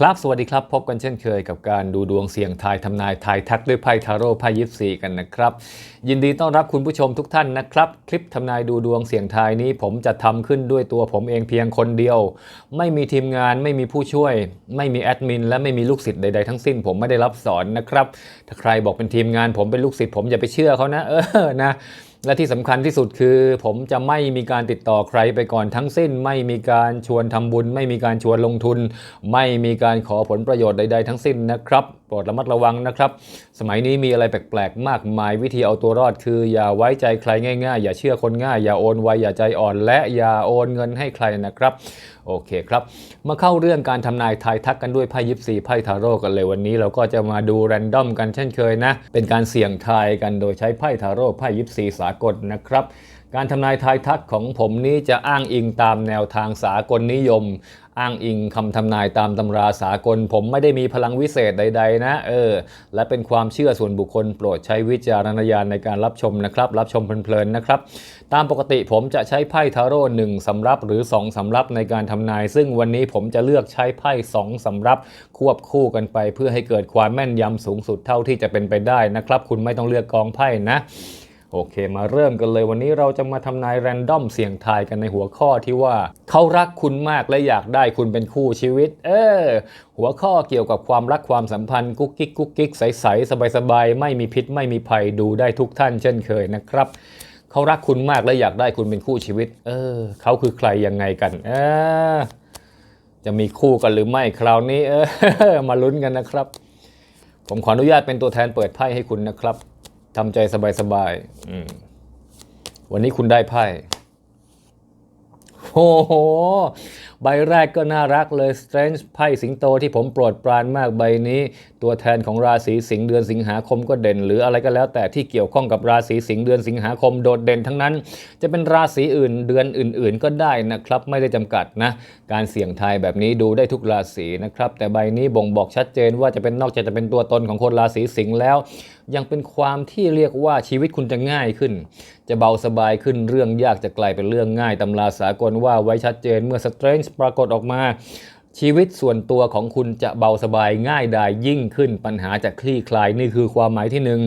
ครับสวัสดีครับพบกันเช่นเคยกับการดูดวงเสี่ยงทายทำนายทายทักด้วยไพ่ทาโร่ไพ่ยิปซีกันนะครับ ยินดีต้อนรับคุณผู้ชมทุกท่านนะครับ คลิปทำนายดูดวงเสี่ยงทายนี้ ผมจะทำขึ้นด้วยตัวผมเองเพียงคนเดียว ไม่มีทีมงานไม่มีผู้ช่วย ไม่มีแอดมินและไม่มีลูกศิษย์ใดๆทั้งสิ้น ผมไม่ได้รับสอนนะครับถ้าใครบอกเป็นทีมงานผมเป็นลูกศิษย์ผมอย่าไปเชื่อเขานะเออนะ และที่สำคัญที่สุดคือ ผมจะไม่มีการติดต่อใครไปก่อนทั้งสิ้น ไม่มีการชวนทำบุญ ไม่มีการชวนลงทุน ไม่มีการขอผลประโยชน์ใด ๆ ทั้งสิ้นนะครับโปรดระมัดระวังนะครับ สมัยนี้มีอะไรแปลกๆ มากมายวิธีเอาตัวรอดคือ อย่าไว้ใจใครง่าย ๆ อย่าเชื่อคนง่าย อย่าโอนไวอย่าใจอ่อน และอย่าโอนเงินให้ใครนะครับ โอเคครับ มาเข้าเรื่องการทำนายทายทักกันด้วยไพ่ยิปซีไพ่ทาโร่กันเลยวันนี้ เราก็จะมาดูแรนดอมกันเช่นเคยนะ เป็นการเสี่ยงทายกันโดยใช้ไพ่ทาโร่ไพ่ยิปซีสากลนะครับ การทำนายทายทักของผมนี้จะอ้างอิงตามแนวทางสากลนิยม อ้างอิงคำทำนายตามตำราสากล ผมไม่ได้มีพลังวิเศษใด ๆ นะเออ และเป็นความเชื่อส่วนบุคคลโปรดใช้วิจารณญาณในการรับชมนะครับ รับชมเพลินๆนะครับ ตามปกติผมจะใช้ไพ่ทาโร่หนึ่งสำรับหรือ 2สำรับในการทำนาย ซึ่งวันนี้ผมจะเลือกใช้ไพ่2สำรับควบคู่กันไป เพื่อให้เกิดความแม่นยำสูงสุดเท่าที่จะเป็นไปได้นะครับ คุณไม่ต้องเลือกกองไพ่นะ โอเค มาเริ่มกันเลยวันนี้เราจะมาทำนายแรนดอมเสี่ยงทายกันในหัวข้อที่ว่า เขารักคุณมากและอยากได้คุณเป็นคู่ชีวิต เออ หัวข้อเกี่ยวกับความรักความสัมพันธ์กุ๊กกิ๊กกุ๊กกิ๊กใสๆสบายๆไม่มีพิษไม่มีภัยดูได้ทุกท่านเช่นเคยนะครับเขารักคุณมากและอยากได้คุณเป็นคู่ชีวิต เออ เขาคือใครยังไงกันเออจะมีคู่กันหรือไม่คราวนี้ เออ มาลุ้นกันนะครับ ผมขออนุญาตเป็นตัวแทนเปิดไพ่ให้คุณนะครับ ทำใจสบายๆอืมวันนี้คุณได้ไพ่โอ้โหใบแรกก็น่ารักเลย Strange ไพ่สิงโตที่ผมโปรดปรานมากใบนี้ ตัวแทนของราศีสิงห์เดือนสิงหาคมก็เด่น หรืออะไรก็แล้วแต่ที่เกี่ยวข้องกับราศีสิงห์เดือนสิงหาคมโดดเด่นทั้งนั้น จะเป็นราศีอื่นเดือนอื่น ๆ ก็ได้นะครับ ไม่ได้จำกัดนะ การเสี่ยงทายแบบนี้ดูได้ทุกราศีนะครับ แต่ใบนี้บ่งบอกชัดเจนว่าจะเป็นนอกจากจะเป็นตัวตนของคนราศีสิงห์แล้ว ยังเป็นความที่เรียกว่าชีวิตคุณจะง่ายขึ้น จะเบาสบายขึ้นเรื่องยากจะกลายเป็นเรื่องง่ายตำราสากลว่าไว้ชัดเจนเมื่อ Strange ปรากฏออกมา ชีวิตส่วนตัวของคุณจะเบาสบายง่ายดายยิ่งขึ้นปัญหาจะคลี่คลายนี่คือความหมายที่หนึ่ง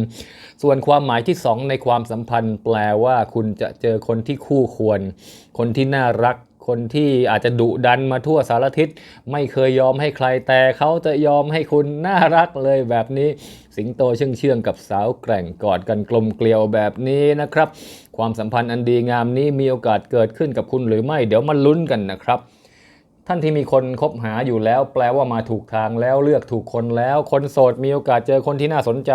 ส่วนความหมายที่สองในความสัมพันธ์ แปลว่าคุณจะเจอคนที่คู่ควร คนที่น่ารักคนที่อาจจะดุดันมาทั่วสารทิศ ไม่เคยยอมให้ใครแต่เขาจะยอมให้คุณน่ารักเลยแบบนี้ สิงโตเชื่องเชื่องกับสาวแกร่งกอดกันกลมเกลียวแบบนี้นะครับ ความสัมพันธ์อันดีงามนี้มีโอกาสเกิดขึ้นกับคุณหรือไม่ เดี๋ยวมาลุ้นกันนะครับ ท่านที่มีคนคบหาอยู่แล้ว แปลว่ามาถูกทางแล้วเลือกถูกคนแล้ว คนโสดมีโอกาสเจอคนที่น่าสนใจ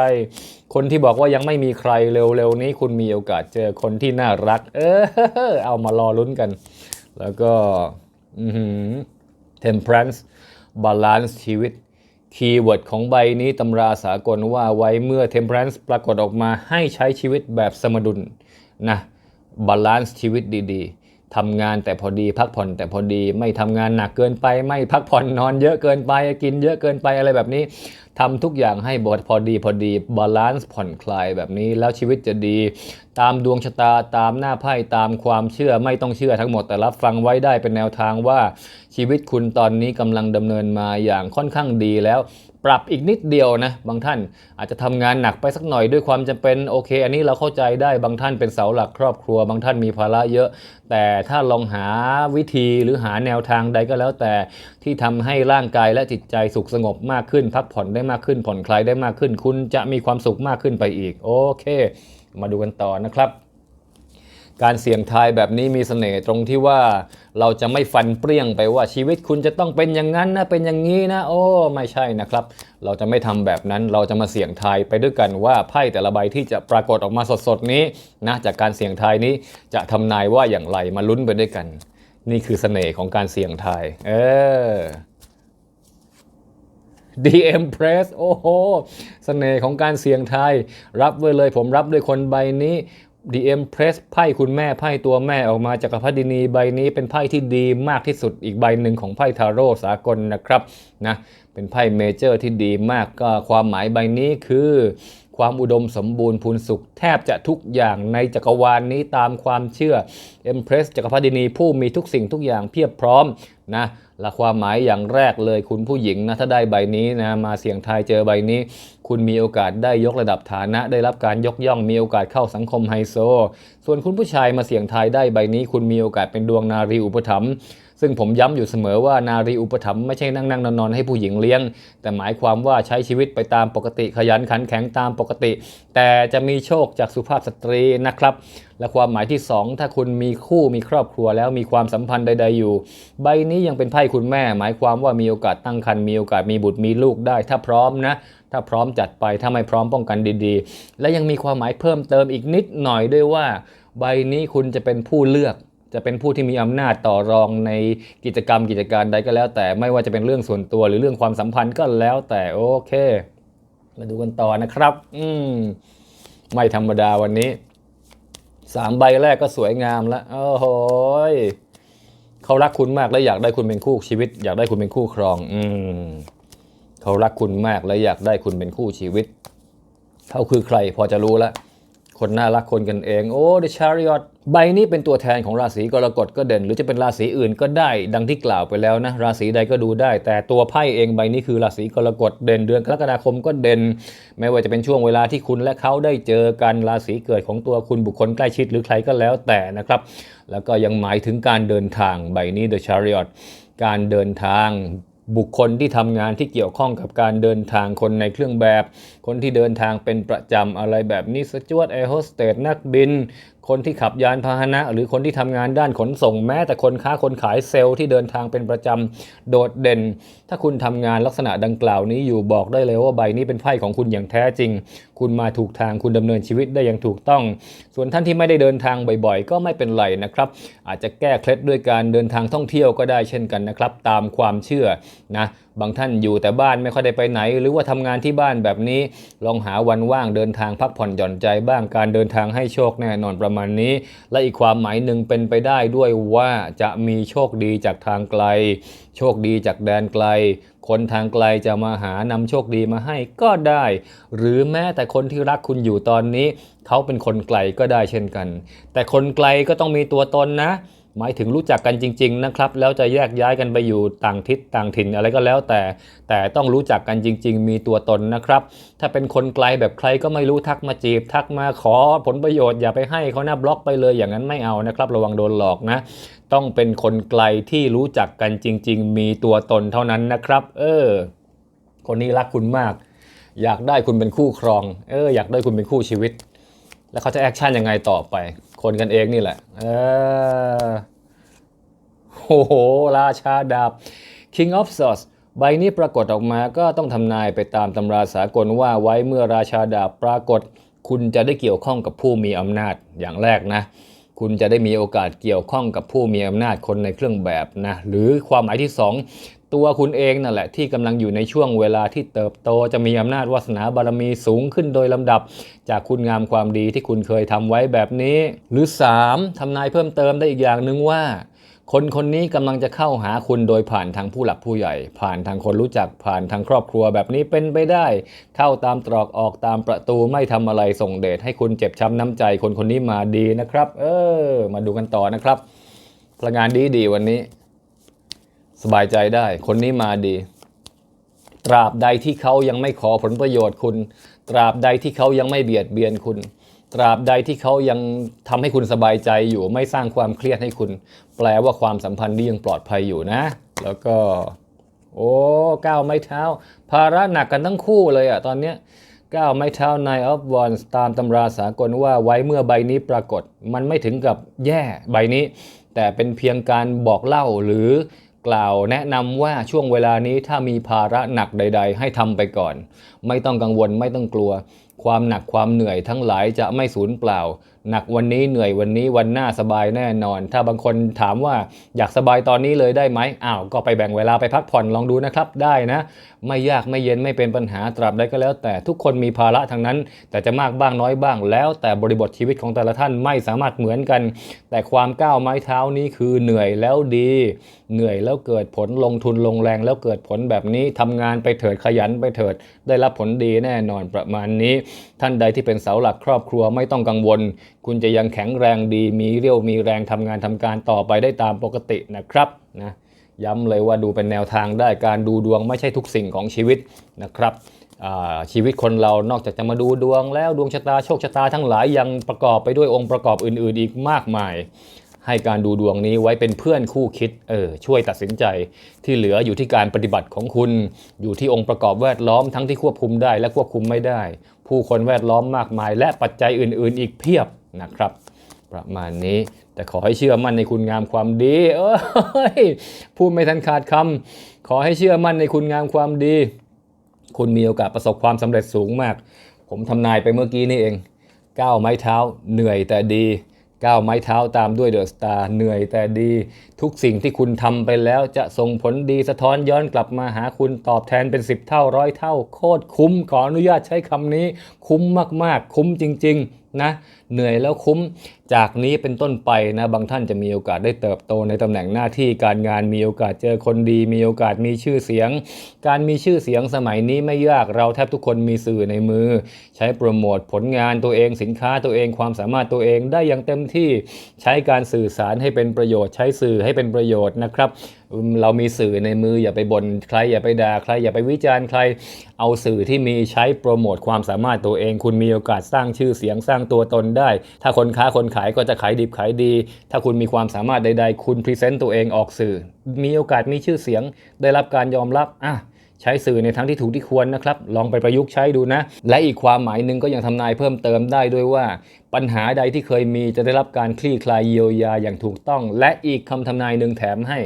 คนที่บอกว่ายังไม่มีใครเร็วๆนี้ คุณมีโอกาสเจอคนที่น่ารัก เออเอามารอลุ้นกัน แล้วก็ temperance balance ชีวิตคีย์เวิร์ดของใบนี้ตำราสากลว่าไว้เมื่อ temperance ปรากฏออกมาให้ใช้ชีวิตแบบสมดุลนะบาลานซ์ชีวิตดีๆ ทำงานแต่พอดีพักผ่อนแต่พอดีไม่ทำงานหนักเกินไป ไม่พักผ่อนนอนเยอะเกินไปกินเยอะเกินไปอะไรแบบนี้ทำทุกอย่างให้บทพอดีพอดีบาลานซ์ผ่อนคลายแบบนี้แล้วชีวิตจะดี ตามดวงชะตาตามหน้าไพ่ตามความเชื่อไม่ต้องเชื่อทั้งหมดแต่รับฟังไว้ได้เป็นแนวทางว่าชีวิตคุณตอนนี้กำลังดำเนินมาอย่างค่อนข้างดีแล้ว ปรับอีกนิดเดียวนะบางท่านอาจจะทำงานหนักไปสักหน่อยด้วยความจำเป็นโอเค อันนี้เราเข้าใจได้บางท่านเป็นเสาหลักครอบครัว บางท่านมีภาระเยอะ แต่ถ้าลองหาวิธีหรือหาแนวทางใดก็แล้วแต่ที่ทำให้ร่างกายและจิตใจสุขสงบมากขึ้น พักผ่อนได้มากขึ้นผ่อนคลายได้มากขึ้น คุณจะมีความสุขมากขึ้นไปอีก โอเค มาดูกันต่อนะครับ การเสี่ยงทายแบบนี้มีเสน่ห์ตรงที่ว่าเราจะไม่ฟันเปรี้ยงไปว่าชีวิตคุณจะต้องเป็นอย่างนั้นนะเป็นอย่างนี้นะ โอ้ ไม่ใช่นะครับ เราจะไม่ทำแบบนั้นเราจะมาเสี่ยงทายไปด้วยกันว่าไพ่แต่ละใบที่จะปรากฏออกมาสดๆนี้นะจากการเสี่ยงทายนี้จะทำนายว่าอย่างไรมาลุ้นไปด้วยกัน นี่คือเสน่ห์ของการเสี่ยงทาย เออ DM Press โอ้โห เสน่ห์ของการเสี่ยงทาย รับไว้เลยผมรับด้วยคนใบนี้ DM Press ไพ่คุณแม่ไพ่ตัวแม่ออกมาจากพดินีใบนี้เป็นไพ่ที่ดีมากที่สุดอีกใบหนึ่งของไพ่ทาโร่สากลนะครับนะเป็นไพ่เมเจอร์ที่ดีมากก็ความหมายใบนี้คือ ความอุดมสมบูรณ์พูนสุข แทบจะทุกอย่างในจักรวาลนนี้ตามความเชื่อ Empress จักรพรรดินีผู้มีทุกสิ่งทุกอย่างเพียบพร้อมนะ และความหมายอย่างแรกเลยคุณผู้หญิงนะถ้าได้ใบนี้นะมาเสี่ยงทายเจอใบนี้ คุณมีโอกาสได้ยกระดับฐานะ ได้รับการยกย่องมีโอกาสเข้าสังคมไฮโซ ส่วนคุณผู้ชายมาเสี่ยงทายได้ใบนี้ คุณมีโอกาสเป็นดวงนารีอุปถัมภ์ ซึ่งผมย้ำอยู่เสมอว่านารีอุปถัมภ์ไม่ใช่นั่งนั่งนอนนอนให้ผู้หญิงเลี้ยง แต่หมายความว่าใช้ชีวิตไปตามปกติขยันขันแข็งตามปกติ แต่จะมีโชคจากสุภาพสตรีนะครับ และความหมายที่ 2 ถ้าคุณมีคู่มีครอบครัวแล้วมีความสัมพันธ์ใด ๆอยู่ ใบนี้ยังเป็นไพ่คุณแม่ หมายความว่ามีโอกาสตั้งครรภ์มีโอกาสมีบุตรมีลูกได้ ถ้าพร้อมนะถ้าพร้อมจัดไปถ้าไม่พร้อมป้องกันดีๆ และยังมีความหมายเพิ่มเติมอีกนิดหน่อยด้วยว่า ใบนี้คุณจะเป็นผู้เลือก จะเป็นผู้ที่มีอำนาจต่อรองในกิจกรรมกิจการใดก็แล้ว แต่ไม่ว่าจะเป็นเรื่องส่วนตัวหรือเรื่องความสัมพันธ์ก็แล้วแต่โอเค มาดูกันต่อนะครับ อืมไม่ธรรมดาวันนี้สามใบแรกก็สวยงามแล้วโอ้โหยเขารักคุณมากและอยากได้คุณเป็นคู่ชีวิต อยากได้คุณเป็นคู่ครอง อืมเขารักคุณมากและอยากได้คุณเป็นคู่ชีวิตเขาคือใครพอจะรู้แล้ว คนน่ารักคนกันเองโอ้ The Chariot ใบนี้เป็นตัวแทนของราศีกรกฎก็เด่น หรือจะเป็นราศีอื่นก็ได้ ดังที่กล่าวไปแล้วนะ ราศีใดก็ดูได้ แต่ตัวไพ่เองใบนี้คือราศีกรกฎเด่นเดือนกรกฎาคมก็เด่น ไม่ว่าจะเป็นช่วงเวลาที่คุณและเขาได้เจอกันราศีเกิดของตัวคุณบุคคลใกล้ชิดหรือใครก็แล้วแต่นะครับ แล้วก็ยังหมายถึงการเดินทางใบนี้ The Chariot การเดินทาง บุคคลที่ทำงานที่เกี่ยวข้องกับการเดินทางคนในเครื่องแบบ คนที่เดินทางเป็นประจำอะไรแบบนี้สจวตแอร์โฮสเตสนักบินคนที่ขับยานพาหนะ หรือคนที่ทำงานด้านขนส่งแม้แต่คนค้าคนขายเซลล์ที่เดินทางเป็นประจำโดดเด่น ถ้าคุณทำงานลักษณะดังกล่าวนี้อยู่บอกได้เลยว่าใบนี้เป็นไพ่ของคุณอย่างแท้จริง คุณมาถูกทางคุณดำเนินชีวิตได้อย่างถูกต้อง ส่วนท่านที่ไม่ได้เดินทางบ่อยๆ ก็ไม่เป็นไรนะครับ อาจจะแก้เคล็ดด้วยการเดินทางท่องเที่ยวก็ได้เช่นกันนะครับ ตามความเชื่อนะบางท่านอยู่แต่บ้านไม่ค่อยได้ไปไหน หรือว่าทำงานที่บ้านแบบนี้ ลองหาวันว่างเดินทางพักผ่อนหย่อนใจบ้างการเดินทางให้โชคแน่นอนประมาณนี้ และอีกความหมายหนึ่งเป็นไปได้ด้วยว่าจะมีโชคดีจากทางไกล โชคดีจากแดนไกล คนทางไกลจะมาหานำโชคดีมาให้ก็ได้ หรือแม้แต่คนที่รักคุณอยู่ตอนนี้ เขาเป็นคนไกลก็ได้เช่นกัน แต่คนไกลก็ต้องมีตัวตนนะ หมายถึงรู้จักกันจริง ๆ นะครับ แล้วจะแยกย้ายกันไปอยู่ต่างทิศต่างถิ่นอะไรก็แล้วแต่ แต่ต้องรู้จักกันจริง ๆ มีตัวตนนะครับ ถ้าเป็นคนไกลแบบใครก็ไม่รู้ทักมาจีบ ทักมาขอผลประโยชน์อย่าไปให้เขาหนะบล็อกไปเลยอย่างนั้นไม่เอานะครับ ระวังโดนหลอกนะ ต้องเป็นคนไกลที่รู้จักกันจริง ๆ มีตัวตนเท่านั้นนะครับ เออ คนนี้รักคุณมาก อยากได้คุณเป็นคู่ครอง เอออยากได้คุณเป็นคู่ชีวิต แล้วเขาจะแอคชั่นยังไงต่อไป คนกันเองนี่แหละ เออโอ้โห ราชาดาบ King of Swords ใบนี้ปรากฏออกมาก็ต้องทำนายไปตามตำราสากลว่าไว้เมื่อราชาดาบปรากฏ คุณจะได้เกี่ยวข้องกับผู้มีอำนาจอย่างแรกนะ คุณจะได้มีโอกาสเกี่ยวข้องกับผู้มีอำนาจคนในเครื่องแบบนะ หรือความหมายที่สอง ตัวคุณเองนั่นแหละที่กำลังอยู่ในช่วงเวลาที่เติบโตจะมีอำนาจวาสนาบารมีสูงขึ้นโดยลำดับ จากคุณงามความดีที่คุณเคยทำไว้แบบนี้ หรือ 3. ทำนายเพิ่มเติมได้อีกอย่างหนึ่งว่า คนคนนี้กำลังจะเข้าหาคุณโดยผ่านทางผู้หลักผู้ใหญ่ ผ่านทางคนรู้จักผ่านทางครอบครัวแบบนี้เป็นไปได้ เข้าตามตรอกออกตามประตูไม่ทำอะไรส่งเดชให้คุณเจ็บช้ำน้ำใจคนคนนี้มาดีนะครับ เออ มาดูกันต่อนะครับพลังงานดีดีๆวันนี้ สบายใจได้ คนนี้มาดี ตราบใดที่เขายังไม่ขอผลประโยชน์คุณ ตราบใดที่เขายังไม่เบียดเบียนคุณ ตราบใดที่เขายังทำให้คุณสบายใจอยู่ ไม่สร้างความเครียดให้คุณ แปลว่าความสัมพันธ์นี้ยังปลอดภัยอยู่นะ แล้วก็ โอ้ก้าวไม้เท้า ภาระหนักกันทั้งคู่เลยอะตอนเนี้ยก้าวไม้เท้า Nine of Wands ตามตำราสากลว่าไว้เมื่อใบนี้ปรากฏ มันไม่ถึงกับแย่ใบนี้ แต่เป็นเพียงการบอกเล่าหรือ กล่าวแนะนำว่าช่วงเวลานี้ถ้ามีภาระหนักใด ๆ ให้ทำไปก่อน ไม่ต้องกังวลไม่ต้องกลัว ความหนักความเหนื่อยทั้งหลายจะไม่สูญเปล่า หนักวันนี้เหนื่อยวันนี้วันหน้าสบายแน่นอน ถ้าบางคนถามว่าอยากสบายตอนนี้เลยได้ไหมอ้าวก็ไปแบ่งเวลาไปพักผ่อนลองดูนะครับได้นะ ไม่ยากไม่เย็นไม่เป็นปัญหาตราบใดก็แล้ว แต่ทุกคนมีภาระทั้งนั้น แต่จะมากบ้างน้อยบ้าง แล้วแต่บริบทชีวิตของแต่ละท่านไม่สามารถเหมือนกัน แต่ความก้าวไม้เท้านี้คือเหนื่อยแล้วดี เหนื่อยแล้วเกิดผลลงทุนลงแรงแล้วเกิดผลแบบนี้ทำงานไปเถิดขยันไปเถิด ได้รับผลดีแน่นอนประมาณนี้ ท่านใดที่เป็นเสาหลักครอบครัวไม่ต้องกังวล คุณจะยังแข็งแรงดีมีเรี่ยวมีแรงทำงานทำการต่อไปได้ตามปกตินะครับนะย้ำเลยว่าดูเป็นแนวทางได้การดูดวงไม่ใช่ทุกสิ่งของชีวิตนะครับชีวิตคนเรานอกจากจะมาดูดวงแล้วดวงชะตาโชคชะตาทั้งหลายยังประกอบไปด้วยองค์ประกอบอื่น ๆ อีกมากมาย ให้การดูดวงนี้ไว้เป็นเพื่อนคู่คิดเออช่วยตัดสินใจที่เหลืออยู่ที่การปฏิบัติของคุณ อยู่ที่องค์ประกอบแวดล้อมทั้งที่ควบคุมได้และควบคุมไม่ได้ ผู้คนแวดล้อมมากมาย และปัจจัยอื่น ๆ อีกเพียบนะครับ ประมาณนี้แต่ขอให้เชื่อมั่นในคุณงามความดีเอ้ยพูดไม่ทันขาดคำขอให้เชื่อมั่นในคุณงามความดี คุณมีโอกาสประสบความสำเร็จสูงมาก ผมทำนายไปเมื่อกี้นี่เองก้าวไม้เท้าเหนื่อยแต่ดี ก้าวไม้เท้าตามด้วยเดอะสตาร์เหนื่อยแต่ดี ทุกสิ่งที่คุณทำไปแล้วจะส่งผลดีสะท้อนย้อนกลับมาหาคุณตอบแทนเป็น 10 เท่าร้อยเท่า โคตรคุ้มขออนุญาตใช้คำนี้ คุ้มมากๆ คุ้มจริง ๆ นะ เหนื่อยแล้วคุ้ม จากนี้เป็นต้นไปนะบางท่านจะมีโอกาสได้เติบโตในตำแหน่งหน้าที่การงานมีโอกาสเจอคนดี มีโอกาสมีชื่อเสียง การมีชื่อเสียงสมัยนี้ไม่ยากเราแทบทุกคนมีสื่อในมือ ใช้โปรโมทผลงานตัวเองสินค้าตัวเองความสามารถตัวเองได้อย่างเต็มที่ใช้การสื่อสารให้เป็นประโยชน์ ใช้สื่อให้เป็นประโยชน์นะครับเรามีสื่อในมืออย่าไปบ่นใครอย่าไปด่าใครอย่าไปวิจารณ์ใคร เอาสื่อที่มีใช้โปรโมทความสามารถตัวเอง คุณมีโอกาสสร้างชื่อเสียงสร้างตัวตนได้ ถ้าคนค้าคนขายก็จะขายดิบขายดี ถ้าคุณมีความสามารถใด ๆ คุณพรีเซนต์ตัวเองออกสื่อ มีโอกาสมีชื่อเสียง ได้รับการยอมรับอะ ใช้สื่อในทางที่ถูกที่ควรนะครับ ลองไปประยุกต์ใช้ดูนะ และอีกความหมายหนึ่งก็ยังทำนายเพิ่มเติมได้ด้วยว่า ปัญหาใดที่เคยมีจะได้รับการคลี่คลายเยียวยาอย่างถูกต้อง และอีกคำทำนายหนึ่งแถมให้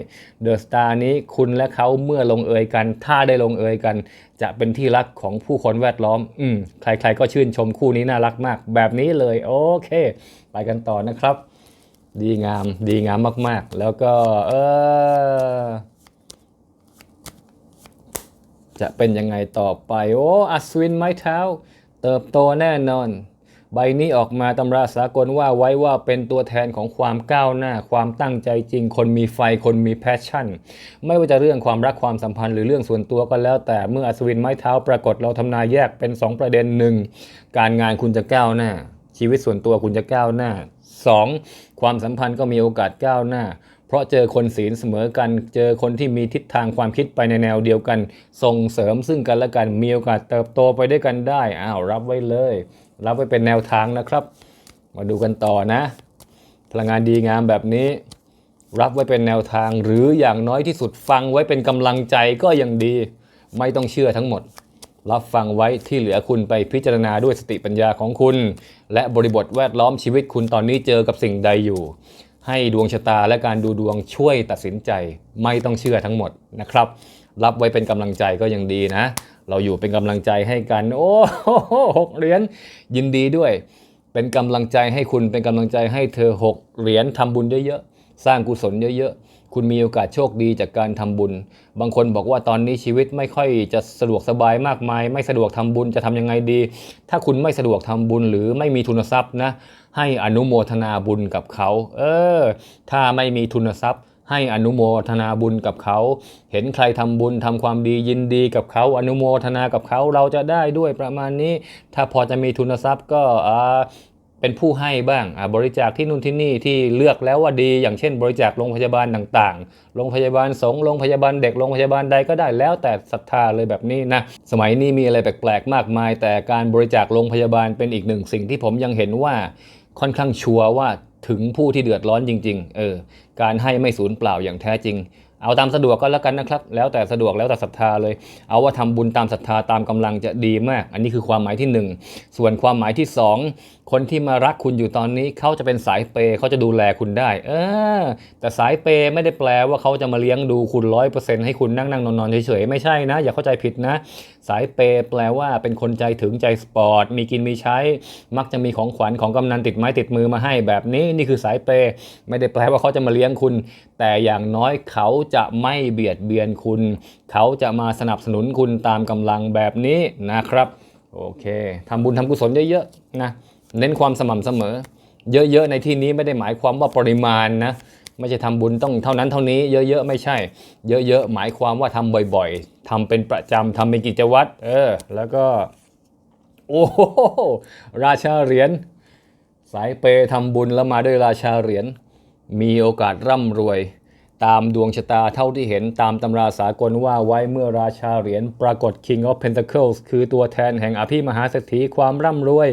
เดอะสตาร์นี้คุณและเขาเมื่อลงเอยกัน ถ้าได้ลงเอยกัน จะเป็นที่รักของผู้คนแวดล้อม อืมใครๆก็ชื่นชมคู่นี้น่ารักมาก แบบนี้เลยโอเค ไปกันต่อนะครับ ดีงามดีงามมากๆ แล้วก็เออ จะเป็นยังไงต่อไป โอ้อัศวินไม้เท้า เติบโตแน่นอน ใบนี้ออกมาตำราสากลว่าไว้ว่าเป็นตัวแทนของความก้าวหน้า ความตั้งใจจริง คนมีไฟคนมีแพชชั่น ไม่ว่าจะเรื่องความรักความสัมพันธ์หรือเรื่องส่วนตัวก็แล้ว แต่เมื่ออัศวินไม้เท้าปรากฏเราทำนายแยกเป็น 2 ประเด็นหนึ่งการงานคุณจะก้าวหน้า ชีวิตส่วนตัวคุณจะก้าวหน้า 2. ความสัมพันธ์ก็มีโอกาสก้าวหน้า เพราะเจอคนศีลเสมอกัน เจอคนที่มีทิศทางความคิดไปในแนวเดียวกัน ส่งเสริมซึ่งกันและกันมีโอกาสเติบโตไปด้วยกันได้อ้าวรับไว้เลย รับไว้เป็นแนวทางนะครับ มาดูกันต่อนะ พลังงานดีงามแบบนี้ รับไว้เป็นแนวทางหรืออย่างน้อยที่สุดฟังไว้เป็นกำลังใจก็ยังดี ไม่ต้องเชื่อทั้งหมด รับฟังไว้ที่เหลือคุณไปพิจารณาด้วยสติปัญญาของคุณ และบริบทแวดล้อมชีวิตคุณตอนนี้เจอกับสิ่งใดอยู่ ให้ดวงชะตาและการดูดวงช่วยตัดสินใจไม่ต้องเชื่อทั้งหมดนะครับ รับไว้เป็นกำลังใจก็ยังดีนะ เราอยู่เป็นกำลังใจให้กัน โอ้หกเหรียญยินดีด้วย เป็นกำลังใจให้คุณเป็นกำลังใจให้เธอหกเหรียญทำบุญเยอะๆสร้างกุศลเยอะๆ คุณมีโอกาสโชคดีจากการทำบุญ บางคนบอกว่าตอนนี้ชีวิตไม่ค่อยจะสะดวกสบายมากมาย ไม่สะดวกทำบุญจะทำยังไงดี ถ้าคุณไม่สะดวกทำบุญหรือไม่มีทุนทรัพย์นะ ให้อนุโมทนาบุญกับเขา เออ ถ้าไม่มีทุนทรัพย์ ให้อนุโมทนาบุญกับเขา เห็นใครทำบุญทำความดียินดีกับเขา อนุโมทนากับเขาเราจะได้ด้วยประมาณนี้ ถ้าพอจะมีทุนทรัพย์ก็อ่าเป็นผู้ให้บ้างอาบริจาคที่นู่นที่นี่ที่เลือกแล้วว่าดี อย่างเช่น บริจาคโรงพยาบาลต่างๆ โรงพยาบาลสงฆ์ โรงพยาบาลเด็ก โรงพยาบาลใดก็ได้แล้วแต่ศรัทธาเลยแบบนี้นะ สมัยนี้มีอะไรแปลกๆ มากมาย แต่การบริจาคโรงพยาบาลเป็นอีกหนึ่งสิ่งที่ผมยังเห็นว่า ค่อนข้างชัวร์ว่าถึงผู้ที่เดือดร้อนจริง ๆ เออ การให้ไม่สูญเปล่าอย่างแท้จริง เอาตามสะดวกก็แล้วกันนะครับ แล้วแต่สะดวกแล้วแต่ศรัทธาเลย เอาว่าทำบุญตามศรัทธาตามกำลังจะดีมาก อันนี้คือความหมายที่หนึ่งส่วนความหมายที่สองคนที่มารักคุณอยู่ตอนนี้เขาจะเป็นสายเปย์เขาจะดูแลคุณได้ เออ แต่สายเปย์ไม่ได้แปลว่าเขาจะมาเลี้ยงดูคุณร้อยเปอร์เซ็นต์ให้คุณนั่งนั่งนอนนอนเฉยๆไม่ใช่นะ อย่าเข้าใจผิดนะ สายเปย์แปลว่าเป็นคนใจถึงใจสปอร์ต มีกินมีใช้ มักจะมีของขวัญของกำนันติดไม้ติดมือมาให้แบบนี้นี่คือสายเปย์ไม่ได้แปลว่าเขาจะมาเลี้ยงคุณ แต่อย่างน้อยเขาจะไม่เบียดเบียนคุณ เขาจะมาสนับสนุนคุณตามกำลังแบบนี้นะครับโอเคทำบุญทำกุศลเยอะๆนะเน้นความสม่ำเสมอ เยอะๆในที่นี้ไม่ได้หมายความว่าปริมาณนะ ไม่ใช่ทำบุญต้องเท่านั้นเท่านี้เยอะๆไม่ใช่ เยอะๆหมายความว่าทำบ่อยๆทำเป็นประจำทำเป็นกิจวัตรเออแล้วก็ โอ้โหราชาเหรียญสายเปย์ทำบุญแล้วมาด้วยราชาเหรียญมีโอกาสร่ำรวย ตามดวงชะตาเท่าที่เห็นตามตำราสากลว่าไว้เมื่อราชาเหรียญปรากฏ King of Pentacles คือตัวแทนแห่งอภิมหาเศรษฐีความร่ำรวย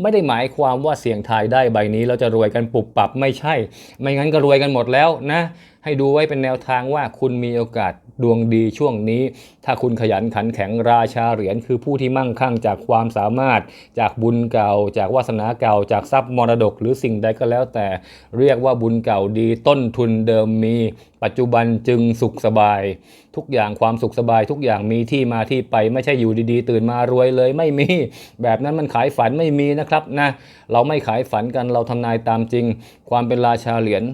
ไม่ได้หมายความว่าเสี่ยงทายได้ใบนี้เราจะรวยกันปุบปับไม่ใช่ ไม่งั้นก็รวยกันหมดแล้วนะ ให้ดูไว้เป็นแนวทางว่าคุณมีโอกาส ดวงดีช่วงนี้ ถ้าคุณขยันขันแข็งราชาเหรียญคือผู้ที่มั่งคั่งจากความสามารถ จากบุญเก่า จากวาสนาเก่า จากทรัพย์มรดก หรือสิ่งใดก็แล้วแต่ เรียกว่าบุญเก่าดีต้นทุนเดิมมี ปัจจุบันจึงสุขสบาย ทุกอย่างความสุขสบาย ทุกอย่างมีที่มาที่ไปไม่ใช่อยู่ดีๆ ตื่นมารวยเลยไม่มี แบบนั้นมันขายฝันไม่มีนะครับนะเราไม่ขายฝันกันเราทำนายตามจริง ความเป็นราชาเหรียญ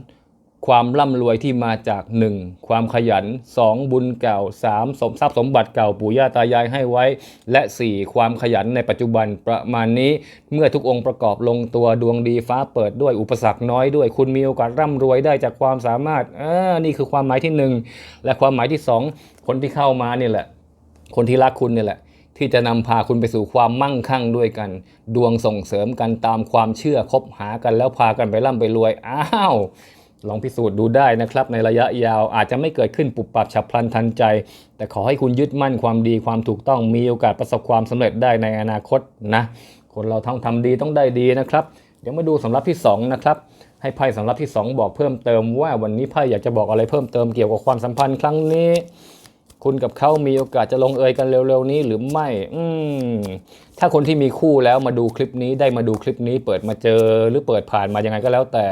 ความร่ำรวยที่มาจาก 1. ความขยัน 2. บุญเก่า 3. สมทรัพย์สมบัติเก่าปู่ย่าตายายให้ไว้ และ 4. ความขยันในปัจจุบันประมาณนี้ เมื่อทุกองค์ประกอบลงตัวดวงดีฟ้าเปิดด้วยอุปสรรคน้อยด้วย คุณมีโอกาสร่ำรวยได้จากความสามารถอ่านี่คือความหมายที่ 1 และความหมายที่ 2 คนที่เข้ามานี่แหละ คนที่รักคุณนี่แหละที่จะนำพาคุณไปสู่ความมั่งคั่งด้วยกัน ดวงส่งเสริมกันตามความเชื่อคบหากันแล้วพากันไปร่ำไปรวย อ้าว ลองพิสูจน์ดูได้นะครับ ในระยะยาวอาจจะไม่เกิดขึ้นปุบปับฉับพลันทันใจ แต่ขอให้คุณยึดมั่นความดีความถูกต้องมีโอกาสประสบความสำเร็จได้ในอนาคตนะคนเราต้องทำดีต้องได้ดีนะครับเดี๋ยวมาดูสำรับที่2นะครับให้ไพ่สำรับที่ 2 บอกเพิ่มเติมว่าวันนี้ไพ่อยากจะบอกอะไรเพิ่มเติมเกี่ยวกับความสัมพันธ์ครั้งนี้ คุณกับเขามีโอกาสจะลงเอยกันเร็วๆนี้หรือไม่ อืมถ้าคนที่มีคู่แล้วมาดูคลิปนี้ได้มาดูคลิปนี้เปิดมาเจอหรือเปิดผ่านมายังไงก็แล้ว แต่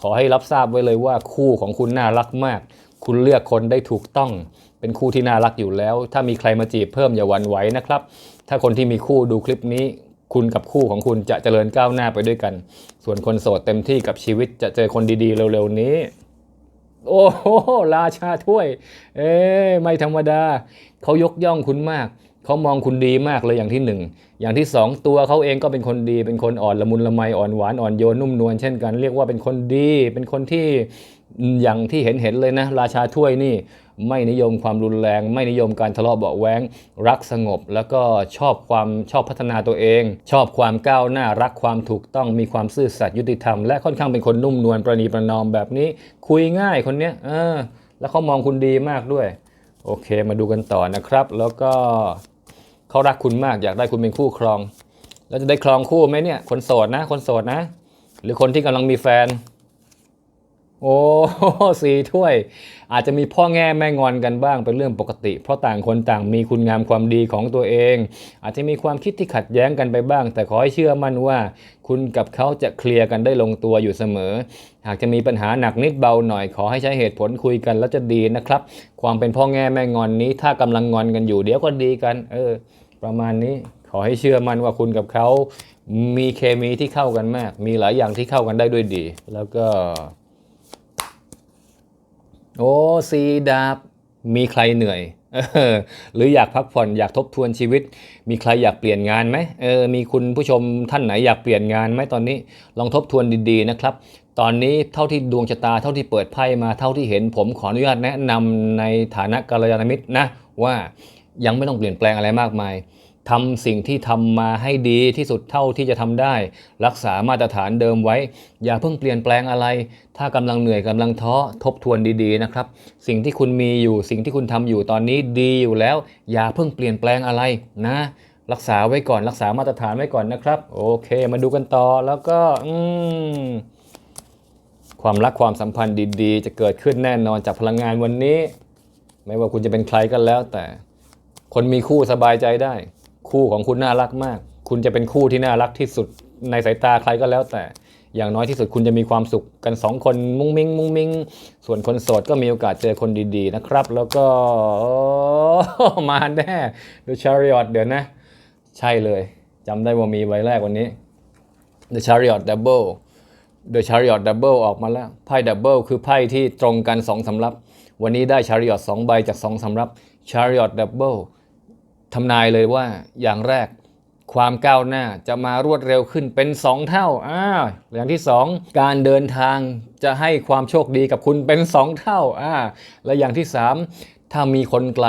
ขอให้รับทราบไว้เลยว่าคู่ของคุณน่ารักมาก คุณเลือกคนได้ถูกต้อง เป็นคู่ที่น่ารักอยู่แล้ว ถ้ามีใครมาจีบเพิ่มอย่าหวั่นไหวนะครับ ถ้าคนที่มีคู่ดูคลิปนี้ คุณกับคู่ของคุณจะเจริญก้าวหน้าไปด้วยกัน ส่วนคนโสดเต็มที่กับชีวิตจะเจอคนดีๆ เร็วๆนี้ โอ้โหราชาถ้วย เอ้ไม่ธรรมดา เขายกย่องคุณมาก เขามองคุณดีมากเลยอย่างที่หนึ่ง อย่างที่สองตัวเขาเองก็เป็นคนดี เป็นคนอ่อนละมุนละไมอ่อนหวานอ่อนโยนนุ่มนวลเช่นกัน เรียกว่าเป็นคนดี เป็นคนที่อย่างที่เห็นเห็นเลยนะ ราชาถ้วยนี่ ไม่นิยมความรุนแรง ไม่นิยมการทะเลาะเบาแว้ง รักสงบ แล้วก็ชอบความชอบพัฒนาตัวเอง ชอบความก้าวหน้ารักความถูกต้องมีความซื่อสัตย์ยุติธรรมและค่อนข้างเป็นคนนุ่มนวลประนีประนอมแบบนี้ คุยง่ายคนเนี้ยเออแล้วเขามองคุณดีมากด้วย โอเคมาดูกันต่อนะครับ แล้วก็เขารักคุณมากอยากได้คุณเป็นคู่ครอง แล้วจะได้ครองคู่ไหมเนี่ยคนโสดนะ คนโสดนะ หรือคนที่กำลังมีแฟน โอ้สี่ถ้วย อาจจะมีพ่อแง่แม่งอนกันบ้างเป็นเรื่องปกติ เพราะต่างคนต่างมีคุณงามความดีของตัวเอง อาจจะมีความคิดที่ขัดแย้งกันไปบ้าง แต่ขอให้เชื่อมั่นว่า คุณกับเขาจะเคลียร์กันได้ลงตัวอยู่เสมอ หากจะมีปัญหาหนักนิดเบาหน่อยขอให้ใช้เหตุผลคุยกันแล้วจะดีนะครับ ความเป็นพ่อแง่แม่งอนนี้ ถ้ากำลังงอนกันอยู่เดี๋ยวก็ดีกัน เออ ประมาณนี้ขอให้เชื่อมั่นว่าคุณกับเขามีเคมีที่เข้ากันมาก มีหลายอย่างที่เข้ากันได้ด้วยดี แล้วก็ โอ้สีดาบมีใครเหนื่อยหรืออยากพักผ่อนอยากทบทวนชีวิต มีใครอยากเปลี่ยนงานไหมเออมีคุณผู้ชมท่านไหนอยากเปลี่ยนงานไหมตอนนี้ลองทบทวนดีๆนะครับ ตอนนี้เท่าที่ดวงชะตาเท่าที่เปิดไพ่มาเท่าที่เห็นผมขออนุญาตแนะนำในฐานะกัลยาณมิตรนะว่ายังไม่ต้องเปลี่ยนแปลงอะไรมากมาย ทำสิ่งที่ทำมาให้ดีที่สุดเท่าที่จะทำได้ รักษามาตรฐานเดิมไว้ อย่าเพิ่งเปลี่ยนแปลงอะไร ถ้ากำลังเหนื่อยกำลังท้อทบทวนดีๆนะครับ สิ่งที่คุณมีอยู่สิ่งที่คุณทำอยู่ตอนนี้ดีอยู่แล้ว อย่าเพิ่งเปลี่ยนแปลงอะไรนะ รักษาไว้ก่อนรักษามาตรฐานไว้ก่อนนะครับ โอเค มาดูกันต่อแล้วก็อืมความรักความสัมพันธ์ดีๆ จะเกิดขึ้นแน่นอนจากพลังงานวันนี้ ไม่ว่าคุณจะเป็นใครก็แล้วแต่ คนมีคู่สบายใจได้ คู่ของคุณน่ารักมาก คุณจะเป็นคู่ที่น่ารักที่สุดในสายตาใครก็แล้วแต่อย่างน้อยที่สุดคุณจะมีความสุขกันสองคนมุ้งมิ้งมุ้งมิ้งส่วนคนโสดก็มีโอกาสเจอคนดีๆนะครับ แล้วก็มาแน่ดูชาริออตเดี๋ยวนะ ใช่เลยจำได้ว่ามีใบแรกวันนี้ The Chariot Double The Chariot Double ออกมาแล้ว ไพ่ Double คือไพ่ที่ตรงกัน2สำรับ วันนี้ได้ Chariot 2 ใบจาก2สำรับ Chariot Double ทำนายเลยว่าอย่างแรกความก้าวหน้าจะมารวดเร็วขึ้นเป็น 2 เท่าอ้าวอย่างที่ 2 การเดินทางจะให้ความโชคดีกับคุณเป็น 2 เท่าอ่าและอย่างที่ 3 ถ้ามีคนไกล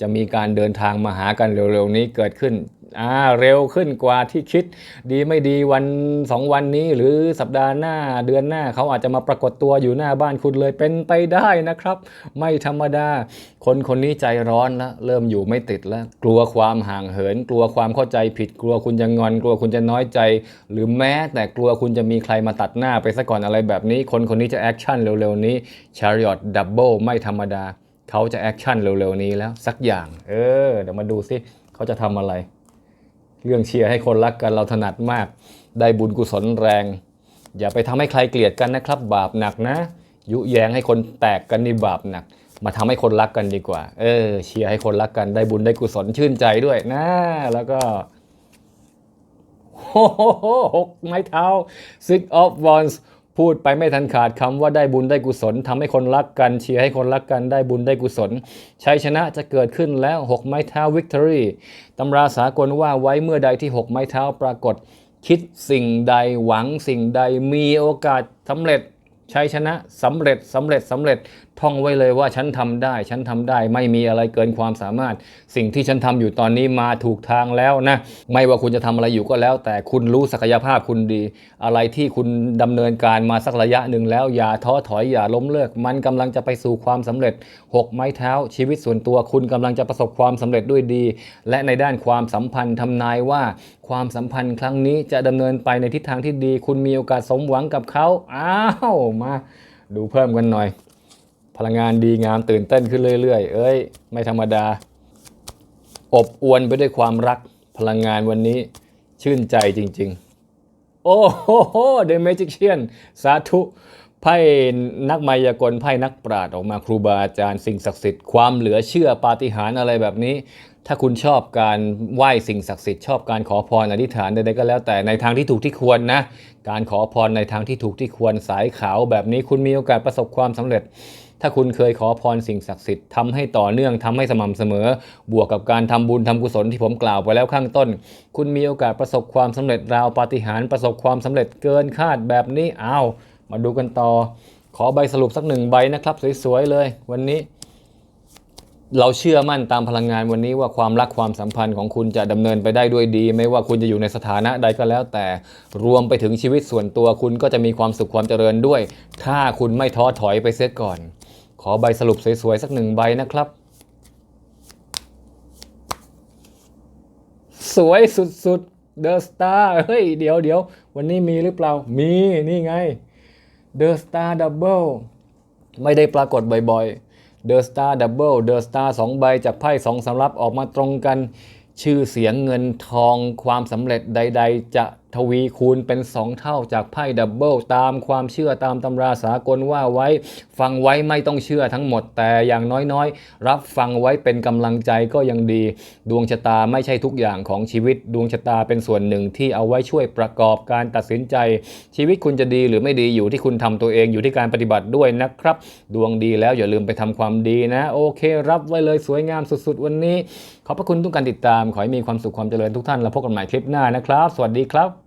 จะมีการเดินทางมาหากันเร็วๆนี้เกิดขึ้น อ่าเร็วขึ้นกว่าที่คิด ดีไม่ดีวันสองวันนี้ หรือสัปดาห์หน้าเดือนหน้าเขาอาจจะมาปรากฏตัวอยู่หน้าบ้านคุณเลยเป็นไปได้นะครับ ไม่ธรรมดา คนคนนี้ใจร้อนแล้วเริ่มอยู่ไม่ติดแล้ว กลัวความห่างเหิน กลัวความเข้าใจผิด กลัวคุณจะงอน กลัวคุณจะน้อยใจ หรือแม้แต่กลัวคุณจะมีใครมาตัดหน้าไปซะก่อนอะไรแบบนี้ คนคนนี้จะแอคชั่นเร็วๆนี้ Chariot Double ไม่ธรรมดา เขาจะแอคชั่นเร็วๆนี้แล้วสักอย่าง เออ เดี๋ยวมาดูสิเขาจะทำอะไร เรื่องเชียร์ให้คนรักกันเราถนัดมาก ได้บุญกุศลแรง อย่าไปทำให้ใครเกลียดกันนะครับ บาปหนักนะ ยุแยงให้คนแตกกันนี่บาปหนัก มาทำให้คนรักกันดีกว่า เออ เชียร์ให้คนรักกันได้บุญได้กุศลชื่นใจด้วยนะ แล้วก็โอ้โหหกไม้เท้า six of wands พูดไปไม่ทันขาดคำว่าได้บุญได้กุศลทำให้คนรักกันเชียร์ให้คนรักกันได้บุญได้กุศลชัยชนะจะเกิดขึ้นแล้ว 6 ไม้เท้าวิกตอรี่ตำราสากลว่าไว้เมื่อใดที่ 6 ไม้เท้าปรากฏ คิดสิ่งใดหวังสิ่งใดมีโอกาสสำเร็จชัยชนะสำเร็จสำเร็จสำเร็จท่องไว้เลยว่าฉันทำได้ ฉันทำได้ไม่มีอะไรเกินความสามารถ สิ่งที่ฉันทำอยู่ตอนนี้มาถูกทางแล้วนะ ไม่ว่าคุณจะทำอะไรอยู่ก็แล้ว แต่คุณรู้ศักยภาพคุณดี อะไรที่คุณดำเนินการมาสักระยะหนึ่งแล้ว อย่าท้อถอยอย่าล้มเลิก มันกำลังจะไปสู่ความสำเร็จ 6 ไม้เท้า ชีวิตส่วนตัวคุณกำลังจะประสบความสำเร็จด้วยดี และในด้านความสัมพันธ์ทำนายว่าความสัมพันธ์ครั้งนี้จะดำเนินไปในทิศทางที่ดี คุณมีโอกาสสมหวังกับเขาอ้าวมาดูเพิ่มกันหน่อย พลังงานดีงามตื่นเต้นขึ้นเรื่อยๆ เอ้ย ไม่ธรรมดา อบอวลไปด้วยความรักพลังงานวันนี้ชื่นใจจริงๆ โอ้โหเดอะเมจิเชียน สาธุไพ่นักมายากลไพ่นักปราชญ์ออกมาครูบาอาจารย์สิ่งศักดิ์สิทธิ์ความเหลือเชื่อปาฏิหาริย์อะไรแบบนี้ ถ้าคุณชอบการไหว้สิ่งศักดิ์สิทธิ์ชอบการขอพรอธิษฐานใดๆก็แล้วแต่ในทางที่ถูกที่ควรนะ การขอพรในทางที่ถูกที่ควรสายขาวแบบนี้คุณมีโอกาสประสบความสำเร็จ ถ้าคุณเคยขอพรสิ่งศักดิ์สิทธิ์ทำให้ต่อเนื่องทำให้สม่ำเสมอ บวกกับการทำบุญทำกุศลที่ผมกล่าวไปแล้วข้างต้น คุณมีโอกาสประสบความสำเร็จราวปาฏิหาริย์ประสบความสำเร็จเกินคาดแบบนี้อ้าวมาดูกันต่อ ขอใบสรุปสักหนึ่งใบนะครับ สวยๆเลย วันนี้ เราเชื่อมั่นตามพลังงานวันนี้ว่าความรักความสัมพันธ์ของคุณจะดำเนินไปได้ด้วยดี ไม่ว่าคุณจะอยู่ในสถานะใดก็แล้ว แต่รวมไปถึงชีวิตส่วนตัวคุณก็จะมีความสุขความเจริญด้วย ถ้าคุณไม่ท้อถอยไปเสียก่อน ขอใบสรุปสวยๆ สักหนึ่งใบนะครับ สวยสุดๆ The Star เฮ้ย เดี๋ยวเดี๋ยววันนี้มีหรือเปล่า มี นี่ไง The Star Double ไม่ได้ปรากฏบ่อยๆ The Star Double The Star สองใบจากไพ่สองสำรับออกมาตรงกัน ชื่อเสียงเงินทองความสำเร็จใด ๆ จะ ทวีคูณเป็น 2 เท่าจากไพ่ดับเบิลตามความเชื่อตามตำราสากลว่าไว้ ฟังไว้ไม่ต้องเชื่อทั้งหมดแต่อย่างน้อยๆ รับฟังไว้เป็นกำลังใจก็ยังดี ดวงชะตาไม่ใช่ทุกอย่างของชีวิต ดวงชะตาเป็นส่วนหนึ่งที่เอาไว้ช่วยประกอบการตัดสินใจ ชีวิตคุณจะดีหรือไม่ดีอยู่ที่คุณทำตัวเองอยู่ที่การปฏิบัติด้วยนะครับ ดวงดีแล้วอย่าลืมไปทำความดีนะ โอเค รับไว้เลยสวยงามสุดๆ วันนี้ ขอบพระคุณทุกการติดตาม ขอให้มีความสุขความเจริญทุกท่านแล้วพบกันใหม่คลิปหน้านะครับ สวัสดีครับ